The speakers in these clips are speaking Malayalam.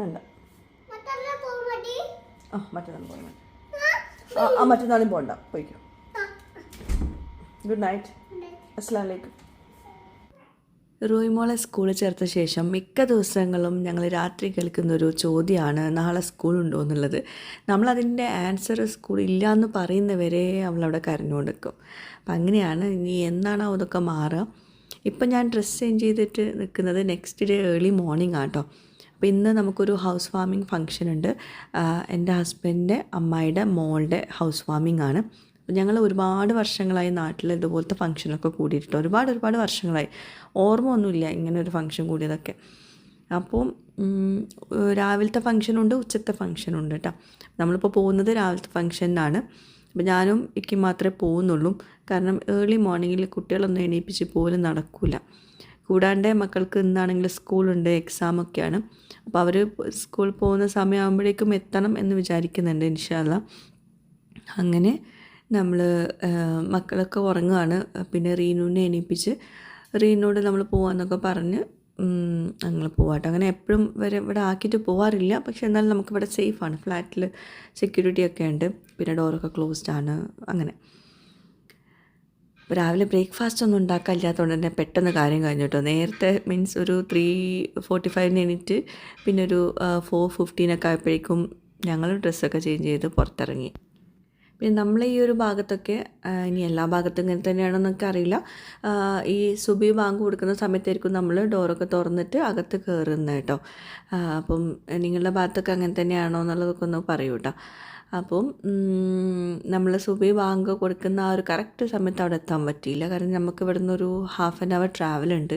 വേണ്ട. ആ മറ്റന്നാൾ മതി ആ മറ്റന്നാളും പോകണ്ട പോയിക്കോ. ഗുഡ് നൈറ്റ് അസ്സാം വലൈക്കും റോയ്മോളെ സ്കൂളിൽ ചേർത്ത ശേഷം മിക്ക ദിവസങ്ങളും ഞങ്ങൾ രാത്രി കേൾക്കുന്നൊരു ചോദ്യമാണ് നാളെ സ്കൂളുണ്ടോ എന്നുള്ളത്. നമ്മളതിന്റെ ആൻസർ സ്കൂൾ ഇല്ല എന്ന് പറയുന്നവരെ അവളവിടെ കരഞ്ഞുകൊടുക്കും അപ്പം അങ്ങനെയാണ്. ഇനി എന്നാണോ അതൊക്കെ മാറുക? ഇപ്പം ഞാൻ ഡ്രസ്സ് ചേഞ്ച് ചെയ്തിട്ട് നിൽക്കുന്നത് നെക്സ്റ്റ് ഡേ ഏർലി മോർണിംഗ് ആട്ടോ അപ്പോൾ ഇന്ന് നമുക്കൊരു ഹൗസ് വാമിംഗ് ഫംഗ്ഷൻ ഉണ്ട് എന്റെ ഹസ്ബൻഡിന്റെ അമ്മായിയുടെ മോളുടെ ഹൗസ് വാമിംഗ് ആണ് ഞങ്ങൾ ഒരുപാട് വർഷങ്ങളായി നാട്ടിൽ ഇതുപോലത്തെ ഫംഗ്ഷനൊക്കെ കൂടിയിട്ടുണ്ട്. ഒരുപാട് ഒരുപാട് വർഷങ്ങളായി. ഓർമ്മ ഒന്നുമില്ല ഇങ്ങനെ ഒരു ഫംഗ്ഷൻ കൂടിയതൊക്കെ. അപ്പോൾ രാവിലത്തെ ഫംഗ്ഷനുണ്ട് ഉച്ചത്തെ ഫംഗ്ഷനുണ്ട് കേട്ടോ. നമ്മളിപ്പോൾ പോകുന്നത് രാവിലത്തെ ഫംഗ്ഷനാണ്. അപ്പോൾ ഞാനും ഇക്കും മാത്രമേ പോകുന്നുള്ളൂ. കാരണം ഏർലി മോർണിംഗിൽ കുട്ടികളൊന്നും എണീപ്പിച്ച് പോലും നടക്കില്ല കൂടാണ്ട് മക്കൾക്ക് ഇന്നാണെങ്കിൽ സ്കൂളുണ്ട് എക്സാമൊക്കെയാണ് അപ്പോൾ അവർ സ്കൂൾ പോകുന്ന സമയമാകുമ്പോഴേക്കും എത്തണം എന്ന് വിചാരിക്കുന്നുണ്ട് ഇൻഷാല്ല അങ്ങനെ നമ്മൾ മക്കളൊക്കെ ഉറങ്ങുകയാണ് പിന്നെ റീനുവിനെ എണീപ്പിച്ച് റീനോട് നമ്മൾ പോകാമെന്നൊക്കെ പറഞ്ഞ് ഞങ്ങൾ പോവാട്ടോ. അങ്ങനെ എപ്പോഴും വരെ ഇവിടെ ആക്കിയിട്ട് പോകാറില്ല പക്ഷെ എന്നാലും നമുക്കിവിടെ സേഫാണ് ഫ്ലാറ്റിൽ സെക്യൂരിറ്റി ഒക്കെ ഉണ്ട്. പിന്നെ ഡോറൊക്കെ ക്ലോസ്ഡ് ആണ്. അങ്ങനെ. രാവിലെ ബ്രേക്ക്ഫാസ്റ്റ് ഒന്നും ഉണ്ടാക്കാനില്ലാത്തതുകൊണ്ട് തന്നെ പെട്ടെന്ന് കാര്യം കഴിഞ്ഞു കേട്ടോ നേരത്തെ മീൻസ് ഒരു ത്രീ ഫോർട്ടി ഫൈവിന് എണീറ്റ് പിന്നെ ഒരു ഫോർ ഫിഫ്റ്റീനൊക്കെ ആയപ്പോഴേക്കും ഞങ്ങൾ ഡ്രസ്സൊക്കെ ചേഞ്ച് ചെയ്ത് പുറത്തിറങ്ങി. പിന്നെ നമ്മൾ ഈ ഒരു ഭാഗത്തൊക്കെ ഇനി എല്ലാ ഭാഗത്തും ഇങ്ങനെ തന്നെയാണെന്നൊക്കെ അറിയില്ല. ഈ സുബി ബാങ്ക് കൊടുക്കുന്ന സമയത്തായിരിക്കും നമ്മൾ ഡോറൊക്കെ തുറന്നിട്ട് അകത്ത് കയറുന്നത് കേട്ടോ. അപ്പം നിങ്ങളുടെ ഭാഗത്തൊക്കെ അങ്ങനെ തന്നെയാണോ എന്നുള്ളതൊക്കെ ഒന്ന് പറയൂ കേട്ടോ. അപ്പം നമ്മൾ സുബി ബാങ്ക് കൊടുക്കുന്ന ആ ഒരു കറക്റ്റ് സമയത്ത് അവിടെ എത്താൻ പറ്റിയില്ല. കാരണം നമുക്ക് ഇവിടെ നിന്നൊരു ഹാഫ് ആൻ അവർ ട്രാവൽ ഉണ്ട്.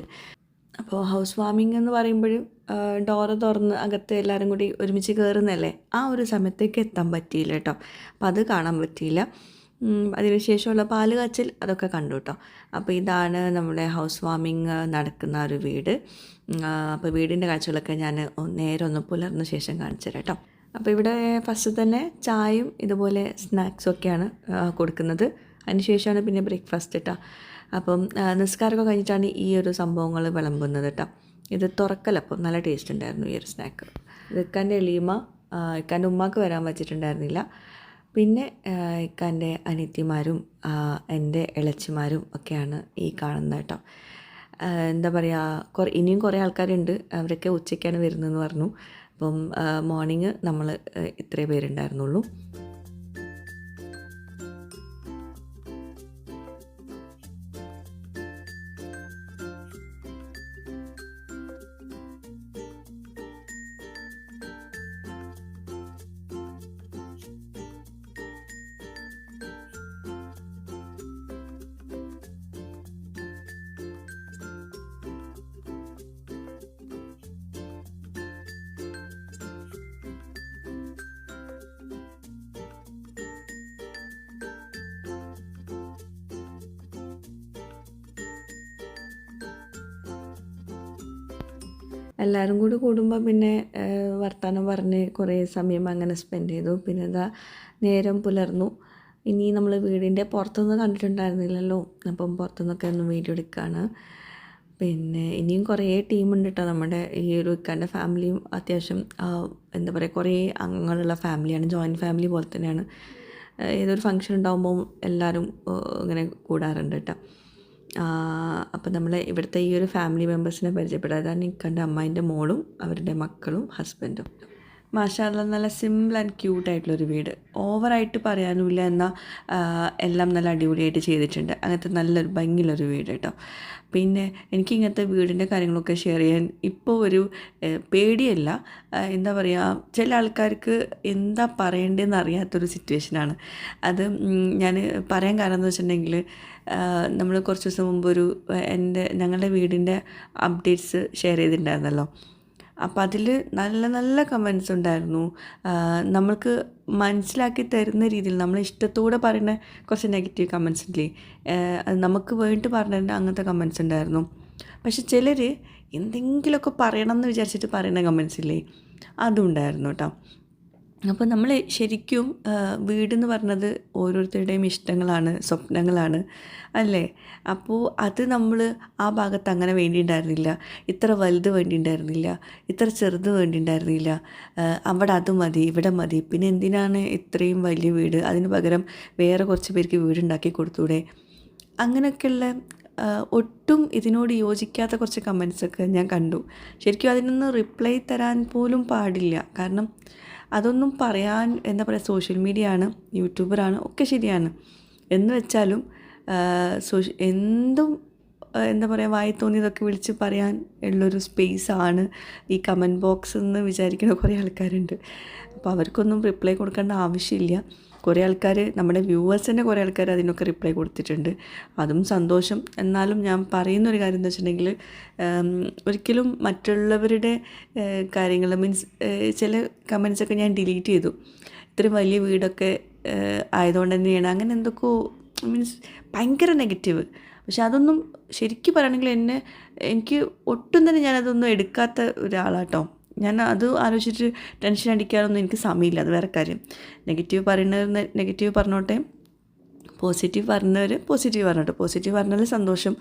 അപ്പോൾ ഹൗസ് വാമിംഗ് എന്ന് പറയുമ്പോഴും ഡോറ് തുറന്ന് അകത്ത് എല്ലാവരും കൂടി ഒരുമിച്ച് കയറുന്നല്ലേ ആ ഒരു സമയത്തേക്ക് എത്താൻ പറ്റിയില്ല കേട്ടോ. അപ്പോൾ അത് കാണാൻ പറ്റിയില്ല. അതിനുശേഷമുള്ള പാൽ കാച്ചൽ അതൊക്കെ കണ്ടു കേട്ടോ. അപ്പോൾ ഇതാണ് നമ്മുടെ ഹൗസ് വാമിങ് നടക്കുന്ന ഒരു വീട്. അപ്പോൾ വീടിന്റെ കാഴ്ചകളൊക്കെ ഞാൻ നേരെ ഒന്ന് പുലർന്ന ശേഷം കാണിച്ചു തരാം കേട്ടോ. അപ്പോൾ ഇവിടെ ഫസ്റ്റ് തന്നെ ചായയും ഇതുപോലെ സ്നാക്സും ഒക്കെയാണ് കൊടുക്കുന്നത്. അതിനുശേഷമാണ് പിന്നെ ബ്രേക്ക്ഫാസ്റ്റ് കേട്ടോ അപ്പം നിസ്കാരമൊക്കെ കഴിഞ്ഞിട്ടാണ് ഈ ഒരു സംഭവങ്ങൾ വിളമ്പുന്നത് കേട്ടോ ഇത് തുറക്കലപ്പം നല്ല ടേസ്റ്റ് ഉണ്ടായിരുന്നു ഈ ഒരു സ്നാക്ക് ഇക്കാന്റെ ആ, ഇക്കാന്റെ ഉമ്മാക്ക് വരാൻ വച്ചിട്ടുണ്ടായിരുന്നില്ല. പിന്നെ ഇക്കാന്റെ അനിയത്തിമാരും എന്റെ ഇളച്ചിമാരും ഒക്കെയാണ് ഈ കാണുന്നത് കേട്ടോ എന്താ പറയുക കുറേ ഇനിയും കുറേ ആൾക്കാരുണ്ട്. അവരൊക്കെ ഉച്ചയ്ക്കാണ് വരുന്നതെന്ന് പറഞ്ഞു. അപ്പം മോർണിംഗ് നമ്മൾ ഇത്രേ പേരുണ്ടായിരുന്നുള്ളൂ. എല്ലാവരും കൂടി കൂടുമ്പോൾ പിന്നെ വർത്തമാനം പറഞ്ഞ് കുറേ സമയം അങ്ങനെ സ്പെൻഡ് ചെയ്തു. പിന്നെ ഇതാ നേരം പുലർന്നു. ഇനി നമ്മൾ വീടിന്റെ പുറത്തൊന്നും കണ്ടിട്ടുണ്ടായിരുന്നില്ലല്ലോ. അപ്പം പുറത്തുനിന്നൊക്കെ ഒന്ന് വീഡിയോ എടുക്കുകയാണ് പിന്നെ ഇനിയും കുറേ ടീമുണ്ട് കേട്ടോ നമ്മുടെ. ഈ ഒരു ഇക്കാന്റെ ഫാമിലിയും അത്യാവശ്യം എന്താ പറയുക കുറേ അംഗങ്ങളുള്ള ഫാമിലിയാണ് ജോയിന്റ് ഫാമിലി പോലെ തന്നെയാണ്. ഏതൊരു ഫംഗ്ഷൻ ഉണ്ടാകുമ്പോൾ എല്ലാവരും ഇങ്ങനെ കൂടാറുണ്ട് കേട്ടോ അപ്പം നമ്മൾ ഇവിടുത്തെ ഈ ഒരു ഫാമിലി മെമ്പേഴ്സിനെ പരിചയപ്പെടുക അതാണ് ഇക്കന്റെ അമ്മായിന്റെ മോളും അവരുടെ മക്കളും ഹസ്ബൻഡും മാഷാല്ല നല്ല സിമ്പിൾ ആൻഡ് ക്യൂട്ടായിട്ടുള്ളൊരു വീട്. ഓവറായിട്ട് പറയാനുമില്ല എന്നാൽ എല്ലാം നല്ല അടിപൊളിയായിട്ട് ചെയ്തിട്ടുണ്ട്. അങ്ങനത്തെ നല്ലൊരു ഭംഗിയുള്ളൊരു വീട് കേട്ടോ. പിന്നെ എനിക്ക് ഇങ്ങനത്തെ വീടിന്റെ കാര്യങ്ങളൊക്കെ ഷെയർ ചെയ്യാൻ ഇപ്പോൾ ഒരു പേടിയല്ല. എന്താ പറയുക ചില ആൾക്കാർക്ക് എന്താ പറയേണ്ടതെന്ന് അറിയാത്തൊരു സിറ്റുവേഷനാണ് അത് ഞാൻ പറയാൻ കാരണം എന്ന് വെച്ചിട്ടുണ്ടെങ്കിൽ നമ്മൾ കുറച്ച് ദിവസം മുമ്പ് ഒരു എന്റെ ഞങ്ങളുടെ വീടിന്റെ അപ്ഡേറ്റ്സ് ഷെയർ ചെയ്തിട്ടുണ്ടായിരുന്നല്ലോ. അപ്പോൾ അതിൽ നല്ല നല്ല കമൻസ് ഉണ്ടായിരുന്നു. നമ്മൾക്ക് മനസ്സിലാക്കി തരുന്ന രീതിയിൽ നമ്മൾ ഇഷ്ടത്തോടെ പറയുന്ന കുറച്ച് നെഗറ്റീവ് കമൻസ് ഇല്ലേ? അത് നമുക്ക് വേണ്ടി പറഞ്ഞിട്ട് അങ്ങനത്തെ കമൻസ് ഉണ്ടായിരുന്നു. പക്ഷെ ചിലർ എന്തെങ്കിലുമൊക്കെ പറയണം എന്ന് വിചാരിച്ചിട്ട് പറയുന്ന കമൻസ് ഇല്ലേ? അതും ഉണ്ടായിരുന്നു കേട്ടോ അപ്പോൾ നമ്മൾ ശരിക്കും വീടെന്ന് പറഞ്ഞത് ഓരോരുത്തരുടെയും ഇഷ്ടങ്ങളാണ് സ്വപ്നങ്ങളാണ് അല്ലേ? അപ്പോൾ അത് നമ്മൾ ആ ഭാഗത്ത് അങ്ങനെ വേണ്ടിയിട്ടുണ്ടായിരുന്നില്ല ഇത്ര വലുത് വേണ്ടിയിട്ടുണ്ടായിരുന്നില്ല ഇത്ര ചെറുത് വേണ്ടിയിട്ടുണ്ടായിരുന്നില്ല അവിടെ അത് മതി ഇവിടെ മതി. പിന്നെ എന്തിനാണ് ഇത്രയും വലിയ വീട്? അതിന് പകരം വേറെ കുറച്ച് പേർക്ക് വീടുണ്ടാക്കി കൊടുത്തൂടെ? അങ്ങനെയൊക്കെയുള്ള ഒട്ടും ഇതിനോട് യോജിക്കാത്ത കുറച്ച് കമൻസൊക്കെ ഞാൻ കണ്ടു. ശരിക്കും അതിനൊന്നും റിപ്ലൈ തരാൻ പോലും പാടില്ല. കാരണം അതൊന്നും പറയാൻ എന്താ പറയുക സോഷ്യൽ മീഡിയ ആണ് യൂട്യൂബറാണ് ഒക്കെ ശരിയാണ്. എന്ന് വെച്ചാലും സോഷ്യ എന്തും എന്താ പറയുക വായി തോന്നിയതൊക്കെ വിളിച്ച് പറയാൻ ഉള്ളൊരു ആണ് ഈ കമന്റ് ബോക്സ് എന്ന് വിചാരിക്കുന്ന കുറേ ആൾക്കാരുണ്ട്. അപ്പോൾ അവർക്കൊന്നും റിപ്ലൈ കൊടുക്കേണ്ട ആവശ്യമില്ല. കുറേ ആൾക്കാർ നമ്മുടെ വ്യൂവേഴ്സിന്റെ കുറേ ആൾക്കാർ അതിനൊക്കെ റിപ്ലൈ കൊടുത്തിട്ടുണ്ട്. അതും സന്തോഷം. എന്നാലും ഞാൻ പറയുന്ന ഒരു കാര്യം എന്ന് വെച്ചിട്ടുണ്ടെങ്കിൽ ഒരിക്കലും മറ്റുള്ളവരുടെ കാര്യങ്ങൾ മീൻസ് ചില കമൻസൊക്കെ ഞാൻ ഡിലീറ്റ് ചെയ്തു. ഇത്രയും വലിയ വീടൊക്കെ ആയതുകൊണ്ട് തന്നെയാണ്. അങ്ങനെ എന്തൊക്കെയോ മീൻസ് ഭയങ്കര നെഗറ്റീവ് പക്ഷെ അതൊന്നും ശരിക്കും പറയുകയാണെങ്കിൽ എന്നെ എനിക്ക് ഒട്ടും തന്നെ ഞാനതൊന്നും എടുക്കാത്ത ഒരാളാട്ടോ. ഞാൻ അത് ആലോചിച്ചിട്ട് ടെൻഷൻ അടിക്കാനൊന്നും എനിക്ക് സമയമില്ല അത് വേറെ കാര്യം. നെഗറ്റീവ് പറയുന്നവർ നെഗറ്റീവ് പറഞ്ഞോട്ടെ. പോസിറ്റീവ് പറഞ്ഞവർ പോസിറ്റീവ് പറഞ്ഞോട്ടെ. പോസിറ്റീവ് പറഞ്ഞാലും സന്തോഷം.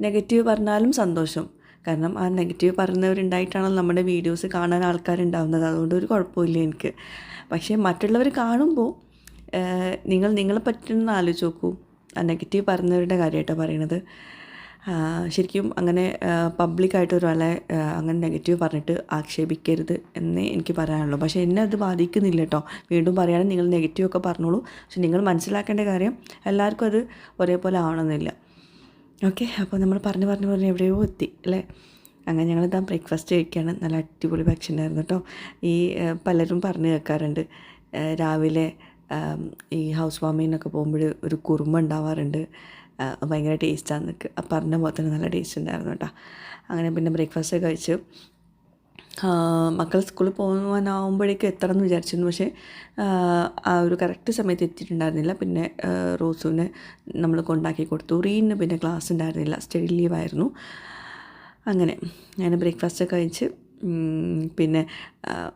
നെഗറ്റീവ് പറഞ്ഞാലും സന്തോഷം. കാരണം ആ നെഗറ്റീവ് പറയുന്നവരുണ്ടായിട്ടാണല്ലോ നമ്മുടെ വീഡിയോസ് കാണാൻ ആൾക്കാരുണ്ടാവുന്നത്. അതുകൊണ്ട് ഒരു കുഴപ്പമില്ല എനിക്ക്. പക്ഷേ മറ്റുള്ളവർ കാണുമ്പോൾ നിങ്ങൾ നിങ്ങളെ പറ്റുന്ന ആലോചിച്ച് നോക്കൂ. ആ നെഗറ്റീവ് പറഞ്ഞവരുടെ കാര്യമായിട്ടാണ് പറയണത് ശരിക്കും അങ്ങനെ പബ്ലിക്കായിട്ട് ഒരാളെ അങ്ങനെ നെഗറ്റീവ് പറഞ്ഞിട്ട് ആക്ഷേപിക്കരുത് എന്നേ എനിക്ക് പറയാനുള്ളൂ. പക്ഷേ എന്നെ അത് ബാധിക്കുന്നില്ല കേട്ടോ. വീണ്ടും പറയുകയാണെങ്കിൽ നിങ്ങൾ നെഗറ്റീവ് ഒക്കെ പറഞ്ഞോളൂ. പക്ഷെ നിങ്ങൾ മനസ്സിലാക്കേണ്ട കാര്യം എല്ലാവർക്കും അത് ഒരേപോലെ ആവണമെന്നില്ല. ഓക്കെ അപ്പോൾ നമ്മൾ പറഞ്ഞ് പറഞ്ഞ് പറഞ്ഞ് എവിടെയോ എത്തി അല്ലേ? അങ്ങനെ ഞങ്ങൾ ഇതാ ബ്രേക്ക്ഫാസ്റ്റ് കഴിക്കുകയാണ്. നല്ല അടിപൊളി ഭക്ഷണമായിരുന്നു കേട്ടോ. ഈ പലരും പറഞ്ഞു കേൾക്കാറുണ്ട്. രാവിലെ ഈ ഹൗസ് വാമിങ്ങിനൊക്കെ പോകുമ്പോൾ ഒരു കുറുമ ഉണ്ടാവാറുണ്ട്. ഭയങ്കര ടേസ്റ്റാന്ന് പറഞ്ഞ പോലെ തന്നെ നല്ല ടേസ്റ്റ് ഉണ്ടായിരുന്നു കേട്ടോ. അങ്ങനെ പിന്നെ ബ്രേക്ക്ഫാസ്റ്റ് കഴിച്ച്. മക്കൾ സ്കൂളിൽ പോകാനാവുമ്പോഴേക്കും എത്തണം എന്ന് വിചാരിച്ചിരുന്നു. പക്ഷേ ആ, ഒരു കറക്റ്റ് സമയത്ത് എത്തിയിട്ടുണ്ടായിരുന്നില്ല. പിന്നെ റോസുവിന് നമ്മൾ കൊണ്ടാക്കി കൊടുത്തു. റീന് പിന്നെ ക്ലാസ് ഉണ്ടായിരുന്നില്ല. സ്റ്റഡി ലീവായിരുന്നു അങ്ങനെ ഞാൻ ബ്രേക്ക്ഫാസ്റ്റ് കഴിച്ച് പിന്നെ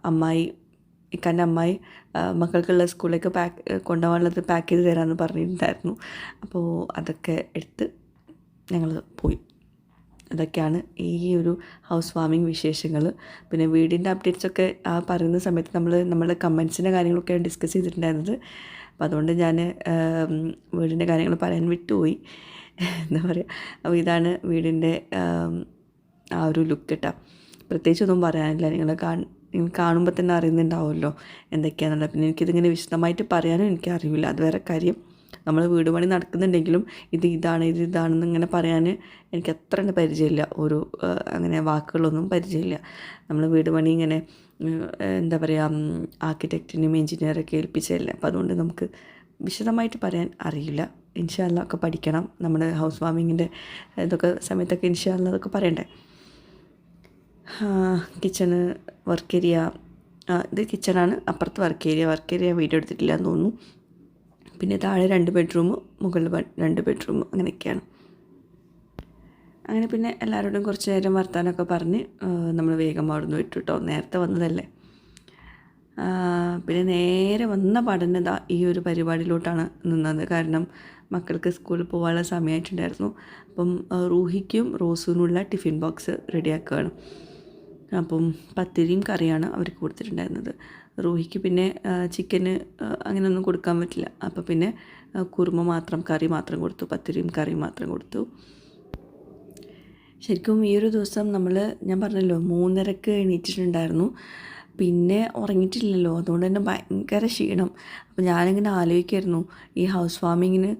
അമ്മായി ഇക്കാന്റെ അമ്മായി മക്കൾക്കുള്ള സ്കൂളിലേക്ക് പാക്ക് കൊണ്ടുപോകാനുള്ളത് പാക്ക് ചെയ്ത് തരാമെന്ന് പറഞ്ഞിട്ടുണ്ടായിരുന്നു. അപ്പോൾ അതൊക്കെ എടുത്ത് ഞങ്ങൾ പോയി. അതൊക്കെയാണ് ഈ ഒരു ഹൗസ് വാമിങ് വിശേഷങ്ങൾ. പിന്നെ വീടിന്റെ അപ്ഡേറ്റ്സൊക്കെ ആ പറയുന്ന സമയത്ത് നമ്മൾ നമ്മുടെ കമൻസിന്റെ കാര്യങ്ങളൊക്കെ ഡിസ്കസ് ചെയ്തിട്ടുണ്ടായിരുന്നത്. അപ്പം അതുകൊണ്ട് ഞാൻ വീടിന്റെ കാര്യങ്ങൾ പറയാൻ വിട്ടുപോയി. എന്താ പറയുക അപ്പോൾ ഇതാണ് വീടിന്റെ ആ ഒരു ലുക്ക് കേട്ടോ. പ്രത്യേകിച്ചൊന്നും പറയാനില്ല. നിങ്ങൾ നിങ്ങൾ കാണുമ്പോൾ തന്നെ അറിയുന്നുണ്ടാവുമല്ലോ എന്തൊക്കെയാണെന്നുള്ളത് പിന്നെ എനിക്കിതിങ്ങനെ വിശദമായിട്ട് പറയാനും എനിക്ക് അറിയില്ല അത് വേറെ കാര്യം. നമ്മൾ വീട് പണി നടക്കുന്നുണ്ടെങ്കിലും ഇത് ഇതാണ് ഇത് ഇതാണെന്ന് ഇങ്ങനെ പറയാൻ എനിക്ക് അത്ര തന്നെ പരിചയമില്ല. ഒരു അങ്ങനെ വാക്കുകളൊന്നും പരിചയമില്ല. നമ്മൾ വീട് പണി ഇങ്ങനെ എന്താ പറയുക ആർക്കിടെക്റ്റിനും എഞ്ചിനീയറൊക്കെ ഏൽപ്പിച്ചതല്ലേ. അപ്പോൾ അതുകൊണ്ട് നമുക്ക് വിശദമായിട്ട് പറയാൻ അറിയില്ല. ഇൻഷാല്ല ഒക്കെ പഠിക്കണം. നമ്മുടെ ഹൗസ് വാമിങ്ങിന്റെ ഇതൊക്കെ സമയത്തൊക്കെ ഇൻഷാല്ല അതൊക്കെ പറയണ്ടേ? കിച്ചണ് വർക്ക് ഏരിയ ഇത് കിച്ചണാണ് അപ്പുറത്ത് work area work area video എടുത്തിട്ടില്ല എന്ന് തോന്നുന്നു. പിന്നെ താഴെ രണ്ട് ബെഡ്റൂം മുകളിൽ രണ്ട് ബെഡ്റൂം അങ്ങനെയൊക്കെയാണ്. അങ്ങനെ പിന്നെ എല്ലാവരോടും കുറച്ച് നേരം വർത്താനമൊക്കെ പറഞ്ഞ് നമ്മൾ വേഗം അവിടുന്ന് വിട്ടു കേട്ടോ നേരത്തെ വന്നതല്ലേ. പിന്നെ നേരെ വന്ന പാടന്നെ ഇതാ ഈ ഒരു പരിപാടിയിലോട്ടാണ് നിന്നത്. കാരണം മക്കൾക്ക് സ്കൂളിൽ പോകാനുള്ള സമയമായിട്ടുണ്ടായിരുന്നു. അപ്പം റൂഹിക്കും റോസുവിനുള്ള ടിഫിൻ ബോക്സ് റെഡിയാക്കുകയാണ് അപ്പം പത്തിരിയും കറിയാണ് അവർക്ക് കൊടുത്തിട്ടുണ്ടായിരുന്നത്. റൂഹിക്ക് പിന്നെ ചിക്കന് അങ്ങനെയൊന്നും കൊടുക്കാൻ പറ്റില്ല. അപ്പോൾ പിന്നെ കുറുമ മാത്രം കറി മാത്രം കൊടുത്തു. പത്തിരിയും കറിയും മാത്രം കൊടുത്തു. ശരിക്കും ഈ ഒരു ദിവസം നമ്മൾ ഞാൻ പറഞ്ഞല്ലോ മൂന്നരക്ക് എണീറ്റിട്ടുണ്ടായിരുന്നു. പിന്നെ ഉറങ്ങിയിട്ടില്ലല്ലോ. അതുകൊണ്ട് തന്നെ ഭയങ്കര ക്ഷീണം. അപ്പോൾ ഞാനിങ്ങനെ ആലോചിക്കായിരുന്നു. ഈ ഹൗസ് വാമിങ്ങിന്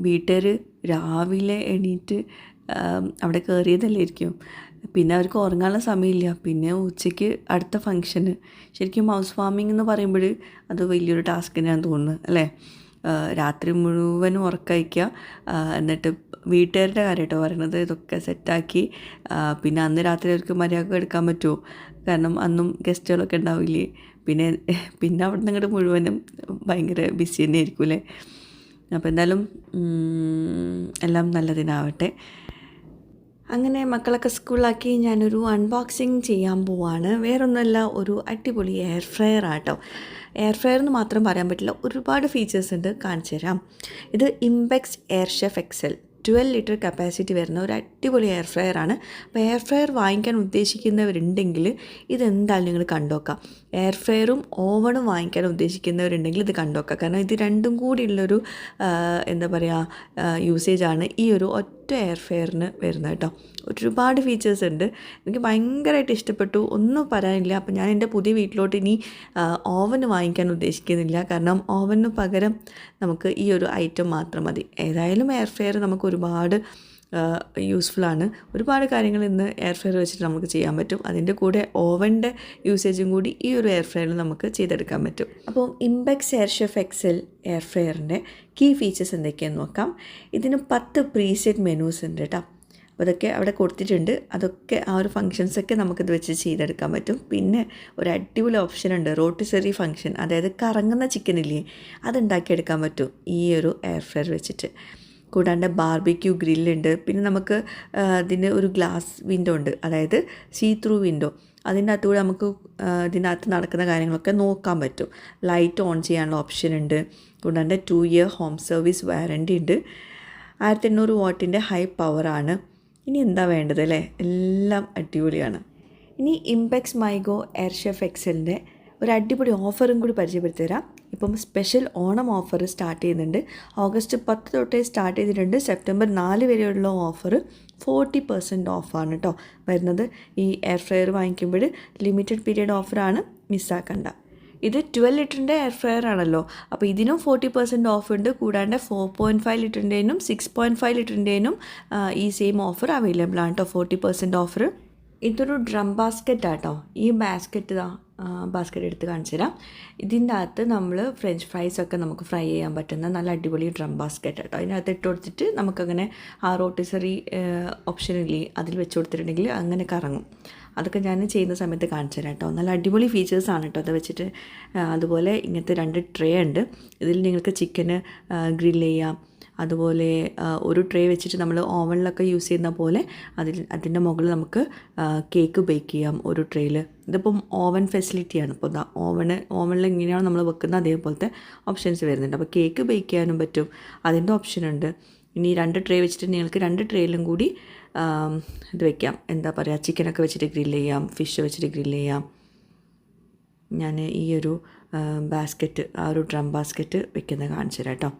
വീട്ടുകാർ രാവിലെ എണീറ്റ് അവിടെ കയറിയതല്ലായിരിക്കും പിന്നെ അവർക്ക് ഉറങ്ങാനുള്ള സമയമില്ല. പിന്നെ ഉച്ചയ്ക്ക് അടുത്ത ഫങ്ഷന് ശരിക്കും ഹൗസ് വാമിംഗ് എന്ന് പറയുമ്പോൾ അത് വലിയൊരു ടാസ്ക് തന്നെയാണ് തോന്നുന്നു അല്ലേ? രാത്രി മുഴുവനും ഉറക്കയക്കുക എന്നിട്ട് വീട്ടുകാരുടെ കാര്യമായിട്ട് പറയണത് ഇതൊക്കെ സെറ്റാക്കി പിന്നെ അന്ന് രാത്രി അവർക്ക് മര്യാദ എടുക്കാൻ പറ്റുമോ? കാരണം അന്നും ഗസ്റ്റുകളൊക്കെ ഉണ്ടാവില്ലേ? പിന്നെ പിന്നെ അവിടെ നിന്ന് ഇങ്ങോട്ട് മുഴുവനും ഭയങ്കര ബിസി തന്നെ ആയിരിക്കും അല്ലേ? അപ്പോൾ എന്തായാലും എല്ലാം നല്ലതിനാവട്ടെ. അങ്ങനെ മക്കളൊക്കെ സ്കൂളിലാക്കി ഞാനൊരു അൺബോക്സിങ് ചെയ്യാൻ പോവാണ്. വേറൊന്നുമല്ല ഒരു അടിപൊളി എയർ ഫ്രയർ ആട്ടോ. എയർ ഫ്രയർ എന്ന് മാത്രം പറയാൻ പറ്റില്ല ഒരുപാട് ഫീച്ചേഴ്സ് ഉണ്ട് കാണിച്ചു തരാം. ഇത് Impex Air Chef Excel twelve litre capacity വരുന്ന ഒരു അടിപൊളി എയർ ഫ്രയർ ആണ്. അപ്പോൾ എയർ ഫ്രയർ വാങ്ങിക്കാൻ ഉദ്ദേശിക്കുന്നവരുണ്ടെങ്കിൽ ഇതെന്തായാലും നിങ്ങൾ കണ്ടുനോക്കാം. എയർ ഫ്രയറും ഓവണും വാങ്ങിക്കാൻ ഉദ്ദേശിക്കുന്നവരുണ്ടെങ്കിൽ ഇത് കണ്ടുനോക്കാം. കാരണം ഇത് രണ്ടും കൂടിയുള്ളൊരു എന്താ പറയുക യൂസേജാണ് ഈ ഒരു ഒറ്റ എയർ ഫെയറിന് വരുന്നത് കേട്ടോ. ഒരുപാട് ഫീച്ചേഴ്സ് ഉണ്ട്. എനിക്ക് ഭയങ്കരമായിട്ട് ഇഷ്ടപ്പെട്ടു. ഒന്നും പറയാനില്ല. അപ്പം ഞാൻ എന്റെ പുതിയ വീട്ടിലോട്ട് ഇനി ഓവന് വാങ്ങിക്കാൻ ഉദ്ദേശിക്കുന്നില്ല. കാരണം ഓവന് പകരം നമുക്ക് ഈ ഒരു ഐറ്റം മാത്രം മതി. ഏതായാലും എയർ ഫെയർ നമുക്ക് ഒരുപാട് യൂസ്ഫുള്ളാണ് ഒരുപാട് കാര്യങ്ങൾ ഇന്ന് എയർ ഫ്രയർ വെച്ചിട്ട് നമുക്ക് ചെയ്യാൻ പറ്റും. അതിന്റെ കൂടെ ഓവന്റെ യൂസേജും കൂടി ഈ ഒരു എയർ ഫ്രയറിൽ നമുക്ക് ചെയ്തെടുക്കാൻ പറ്റും. അപ്പോൾ Impex Air Chef Excel air ഫ്രയറിന്റെ key features എന്തൊക്കെയാണെന്ന് നോക്കാം. ഇതിന് പത്ത് പ്രീസെറ്റ് മെനൂസ് ഉണ്ട് കേട്ടോ അപ്പോൾ അതൊക്കെ അവിടെ കൊടുത്തിട്ടുണ്ട്. അതൊക്കെ ആ ഒരു ഫങ്ഷൻസൊക്കെ നമുക്കിത് വെച്ച് ചെയ്തെടുക്കാൻ പറ്റും. പിന്നെ ഒരു അടിപൊളി ഓപ്ഷൻ ഉണ്ട്. റോട്ടിസറി ഫങ്ഷൻ അതായത് കറങ്ങുന്ന ചിക്കൻ ഇല്ലേ? അതുണ്ടാക്കിയെടുക്കാൻ പറ്റും ഈ ഒരു എയർ ഫ്രയർ വെച്ചിട്ട്. കൂടാണ്ട് ബാർബിക്യൂ ഗ്രില്ലുണ്ട് പിന്നെ നമുക്ക് ഇതിന് ഒരു ഗ്ലാസ് വിൻഡോ ഉണ്ട്. അതായത് സീ ത്രൂ വിൻഡോ അതിന്റെ അകത്തൂടെ നമുക്ക് ഇതിനകത്ത് നടക്കുന്ന കാര്യങ്ങളൊക്കെ നോക്കാൻ പറ്റും. ലൈറ്റ് ഓൺ ചെയ്യാനുള്ള ഓപ്ഷൻ ഉണ്ട്. കൂടാണ്ട് two year home service warranty ഉണ്ട്. ആയിരത്തി എണ്ണൂറ് വാട്ടിന്റെ ഹൈ പവറാണ് ഇനി എന്താ വേണ്ടത് അല്ലേ? എല്ലാം അടിപൊളിയാണ്. ഇനി ഇംപെക്സ് മൈഗോ എയർഷെഫ് എക്സലിന്റെ ഒരു അടിപൊളി ഓഫറും കൂടി പരിചയപ്പെടുത്തി തരാം. ഇപ്പം സ്പെഷ്യൽ ഓണം ഓഫർ സ്റ്റാർട്ട് ചെയ്യുന്നുണ്ട്. ഓഗസ്റ്റ് പത്ത് തൊട്ടേ സ്റ്റാർട്ട് ചെയ്തിട്ടുണ്ട്. സെപ്റ്റംബർ നാല് വരെയുള്ള ഓഫർ ഫോർട്ടി പെർസെന്റ് ഓഫാണ് കേട്ടോ വരുന്നത്. ഈ എയർ ഫ്രയർ വാങ്ങിക്കുമ്പോൾ ലിമിറ്റഡ് പീരീഡ് ഓഫറാണ് മിസ്സാക്കണ്ട ഇത് ട്വൽവ് ലിറ്ററിന്റെ എയർ ഫ്രയർ ആണല്ലോ. അപ്പോൾ ഇതിനും ഫോർട്ടി പെർസെന്റ് ഓഫ് ഉണ്ട്. കൂടാണ്ട് ഫോർ പോയിന്റ് ഫൈവ് ലിറ്ററിന്റെനും സിക്സ് പോയിന്റ് ഫൈവ് ലിറ്ററിന്റെനും ഈ സെയിം ഓഫർ അവൈലബിൾ ആണ് കേട്ടോ ഫോർട്ടി പെർസെന്റ് ഓഫർ ഇതൊരു ഡ്രം ബാസ്ക്കറ്റ് ആട്ടോ ഈ ബാസ്ക്കറ്റ് ബാസ്ക്കറ്റ് എടുത്ത് കാണിച്ചു തരാം. ഇതിന്റെ അകത്ത് നമ്മൾ ഫ്രഞ്ച് ഫ്രൈസ് ഒക്കെ നമുക്ക് ഫ്രൈ ചെയ്യാൻ പറ്റുന്ന നല്ല അടിപൊളി ഡ്രം ബാസ്ക്കറ്റ് കേട്ടോ അതിനകത്ത് ഇട്ട് കൊടുത്തിട്ട് നമുക്കങ്ങനെ ആ റോട്ടിസറി ഓപ്ഷൻ ഇല്ലേ അതിൽ വെച്ച് കൊടുത്തിട്ടുണ്ടെങ്കിൽ അങ്ങനെ കറങ്ങും. അതൊക്കെ ഞാൻ ചെയ്യുന്ന സമയത്ത് കാണിച്ചു തരാം കേട്ടോ. നല്ല അടിപൊളി ഫീച്ചേഴ്സ് ആണ് കേട്ടോ. അത് വെച്ചിട്ട് അതുപോലെ ഇങ്ങനത്തെ രണ്ട് ട്രേ ഉണ്ട്. ഇതിൽ നിങ്ങൾക്ക് ചിക്കന് ഗ്രില്ല് ചെയ്യാം. അതുപോലെ ഒരു ട്രേ വെച്ചിട്ട് നമ്മൾ ഓവനിലൊക്കെ യൂസ് ചെയ്യുന്ന പോലെ അതിൽ അതിന്റെ മുകളിൽ നമുക്ക് കേക്ക് ബേക്ക് ചെയ്യാം ഒരു ട്രേയിൽ ഇതിപ്പം ഓവൻ ഫെസിലിറ്റിയാണ് ഇപ്പോൾ ഇതാ ഓവന് ഓവനിൽ എങ്ങനെയാണ് നമ്മൾ വെക്കുന്നത് അതേപോലത്തെ ഓപ്ഷൻസ് വരുന്നുണ്ട്. അപ്പോൾ കേക്ക് ബേക്ക് ചെയ്യാനും പറ്റും. അതിന്റെ ഓപ്ഷൻ ഉണ്ട്. ഇനി രണ്ട് ട്രേ വെച്ചിട്ട് നിങ്ങൾക്ക് രണ്ട് ട്രേയിലും കൂടി ഇത് വെക്കാം. എന്താ പറയുക ചിക്കനൊക്കെ വെച്ചിട്ട് ഗ്രില്ല് ചെയ്യാം ഫിഷ് വെച്ചിട്ട് ഗ്രില്ല് ചെയ്യാം. ഞാൻ ഈ ഒരു ബാസ്ക്കറ്റ് ആ ഒരു ഡ്രം ബാസ്ക്കറ്റ് വെക്കുന്നത് കാണിച്ചു തരാം കേട്ടോ.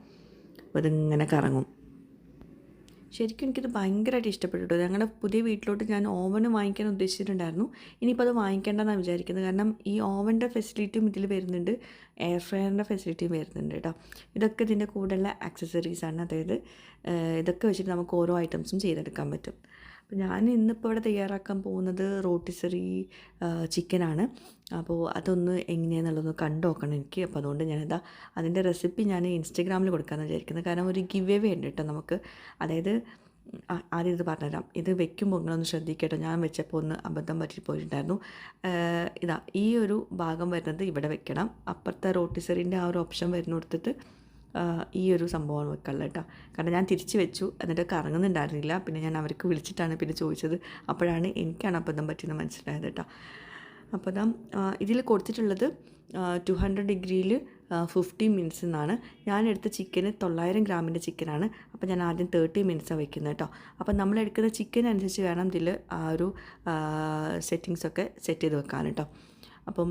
അപ്പോൾ ഇതിങ്ങനെ കറങ്ങും. ശരിക്കും എനിക്കിത് ഭയങ്കരമായിട്ട് ഇഷ്ടപ്പെട്ടു ഞങ്ങളുടെ പുതിയ വീട്ടിലോട്ട് ഞാൻ ഓവന് വാങ്ങിക്കാൻ ഉദ്ദേശിച്ചിട്ടുണ്ടായിരുന്നു. ഇനിയിപ്പോൾ അത് വാങ്ങിക്കേണ്ടെന്നാണ് വിചാരിക്കുന്നത്. കാരണം ഈ ഓവന്റെ ഫെസിലിറ്റിയും ഇതിൽ വരുന്നുണ്ട്. എയർ ഫ്രയറിന്റെ ഫെസിലിറ്റിയും വരുന്നുണ്ട് കേട്ടോ. ഇതൊക്കെ ഇതിന്റെ കൂടെയുള്ള ആക്സസറീസാണ് അതായത് ഇതൊക്കെ വെച്ചിട്ട് നമുക്ക് ഓരോ ഐറ്റംസും ചെയ്തെടുക്കാൻ പറ്റും. അപ്പോൾ ഞാൻ ഇന്നിപ്പോൾ ഇവിടെ തയ്യാറാക്കാൻ പോകുന്നത് റോട്ടിസറി ചിക്കനാണ്. അപ്പോൾ അതൊന്ന് എങ്ങനെയാണെന്നുള്ളതൊന്ന് കണ്ടു നോക്കണം എനിക്ക്. അപ്പോൾ അതുകൊണ്ട് ഞാനിതാ അതിന്റെ റെസിപ്പി ഞാൻ ഇൻസ്റ്റഗ്രാമിൽ കൊടുക്കാമെന്ന് വിചാരിക്കുന്നത് കാരണം ഒരു ഗിവ് എവേ ഉണ്ട് കേട്ടോ നമുക്ക്. അതായത് ആദ്യം ഇത് പറഞ്ഞുതരാം. ഇത് വെക്കുമ്പോൾ നിങ്ങളൊന്ന് ശ്രദ്ധിക്കട്ടോ. ഞാൻ വെച്ചപ്പോൾ ഒന്ന് അബദ്ധം പറ്റിപ്പോയിട്ടുണ്ടായിരുന്നു പോയിട്ടുണ്ടായിരുന്നു. ഇതാ ഈ ഒരു ഭാഗം വരുന്നത് ഇവിടെ വെക്കണം. അപ്പുറത്തെ റോട്ടിസറിന്റെ ആ ഒരു ഓപ്ഷൻ വരുന്ന കൊടുത്തിട്ട് ഈ ഒരു സംഭവമാണ് വെക്കാനുള്ളത് കേട്ടോ. കാരണം ഞാൻ തിരിച്ച് വെച്ചു എന്നിട്ട് കറങ്ങുന്നുണ്ടായിരുന്നില്ല. പിന്നെ ഞാൻ അവർക്ക് വിളിച്ചിട്ടാണ് പിന്നെ ചോദിച്ചത്. അപ്പോഴാണ് എനിക്കാണ് അബദ്ധം പറ്റിയെന്ന് മനസ്സിലായത് കേട്ടോ. അപ്പോൾ ദാ ഇതിൽ കൊടുത്തിട്ടുള്ളത് ടു ഹൺഡ്രഡ് ഡിഗ്രിയിൽ ഫിഫ്റ്റി മിനിറ്റ്സ് എന്നാണ്. ഞാൻ എടുത്ത ചിക്കന് തൊള്ളായിരം ഗ്രാമിന്റെ ചിക്കനാണ് അപ്പോൾ ഞാൻ ആദ്യം തേർട്ടി മിനിറ്റ്സാണ് വെക്കുന്നത് കേട്ടോ. അപ്പോൾ നമ്മൾ എടുക്കുന്ന ചിക്കൻ അനുസരിച്ച് വേണം ഇതിൽ ആ ഒരു സെറ്റിങ്സൊക്കെ സെറ്റ് ചെയ്ത് വെക്കാൻ കേട്ടോ. അപ്പം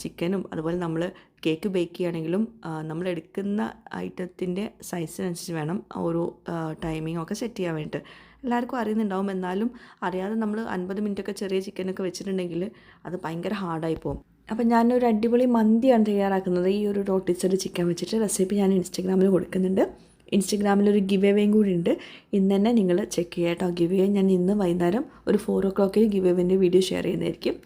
ചിക്കനും അതുപോലെ നമ്മൾ കേക്ക് ബേക്ക് ചെയ്യുകയാണെങ്കിലും നമ്മൾ എടുക്കുന്ന ഐറ്റത്തിന്റെ സൈസിനനുസരിച്ച് വേണം ഓരോ ടൈമിംഗ് ഒക്കെ സെറ്റ് ചെയ്യാൻ വേണ്ടിയിട്ട്. എല്ലാവർക്കും അറിയുന്നുണ്ടാവും. എന്നാലും അറിയാതെ നമ്മൾ അൻപത് മിനിറ്റൊക്കെ ചെറിയ ചിക്കനൊക്കെ വെച്ചിട്ടുണ്ടെങ്കിൽ അത് ഭയങ്കര ഹാർഡായി പോകും. അപ്പം ഞാനൊരു അടിപൊളി മന്തിയാണ് തയ്യാറാക്കുന്നത്. ഈ ഒരു റോട്ടിച്ചഡ് ചിക്കൻ വെച്ചിട്ട് റെസിപ്പി ഞാൻ ഇൻസ്റ്റഗ്രാമിൽ കൊടുക്കുന്നുണ്ട്. ഇൻസ്റ്റഗ്രാമിൽ ഒരു ഗിവ് എവേയും കൂടി ഉണ്ട് ഇന്ന് തന്നെ നിങ്ങൾ ചെക്ക് ചെയ്യുക കേട്ടോ. ഗിവ് എവേ ഞാൻ ഇന്ന് വൈകുന്നേരം ഒരു ഫോർ ഒ ക്ലോക്കിൽ ഗിവ് എവേന്റെ വീഡിയോ ഷെയർ ചെയ്യുന്നതായിരിക്കും.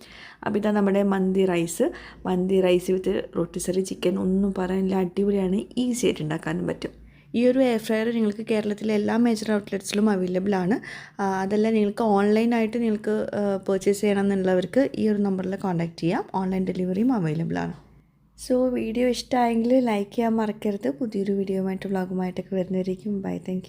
അപ്പോൾ ഇതാ നമ്മുടെ mandi rice mandi rice with rotisserie chicken ഒന്നും പറയാനില്ല. അടിപൊളിയാണ്. ഈസി ആയിട്ട് ഉണ്ടാക്കാനും പറ്റും. ഈ ഒരു എയർ ഫ്രയർ നിങ്ങൾക്ക് കേരളത്തിലെ എല്ലാ മേജർ ഔട്ട്ലെറ്റ്സിലും അവൈലബിൾ ആണ്. അതല്ല നിങ്ങൾക്ക് ഓൺലൈനായിട്ട് നിങ്ങൾക്ക് പർച്ചേസ് ചെയ്യണം എന്നുള്ളവർക്ക് ഈ ഒരു നമ്പറിൽ കോൺടാക്റ്റ് ചെയ്യാം. ഓൺലൈൻ ഡെലിവറിയും അവൈലബിൾ ആണ്. സോ വീഡിയോ ഇഷ്ടമായെങ്കിൽ ലൈക്ക് ചെയ്യാൻ മറക്കരുത്. പുതിയൊരു വീഡിയോ ആയിട്ട് വ്ളോഗുമായിട്ടൊക്കെ വരുന്നതായിരിക്കും ബൈ താങ്ക്